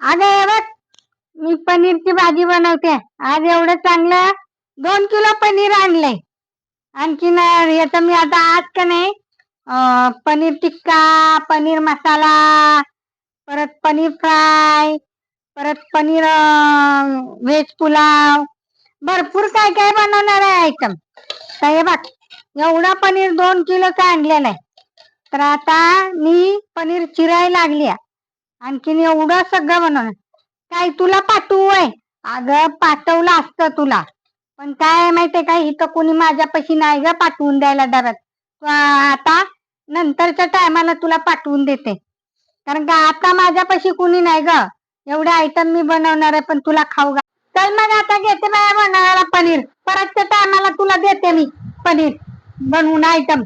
अरे बघ मी पनीरची भाजी बनवते. आज एवढं चांगलं दोन किलो पनीर आणलंय. आणखीन याचं मी आता आज का नाही अं, पनीर टिक्का पनीर मसाला परत पनीर फ्राय परत पनीर व्हेज पुलाव. भरपूर काय काय बनवणार आहे आयटम. तर हे बघ एवढा पनीर दोन किलोचं आणलेलं आहे तर आता मी पनीर चिरायला लागली आहे. आणखीन एवढं सगळं बनवणार काय तुला पाठवू आहे अगं पाठवलं असतं तुला. पण काय माहितीये का इथं कोणी माझ्यापाशी नाही ग पाठवून द्यायला डरत. आता नंतरच्या टायमाला तुला पाठवून देते. कारण का आता माझ्यापाशी कुणी नाही ग. एवढे आयटम मी बनवणार आहे पण तुला खाऊ गा चल मग आता घेते माझ्या बनवायला पनीर. परतच्या टायमाला तुला देते मी पनीर. बनवून आयटम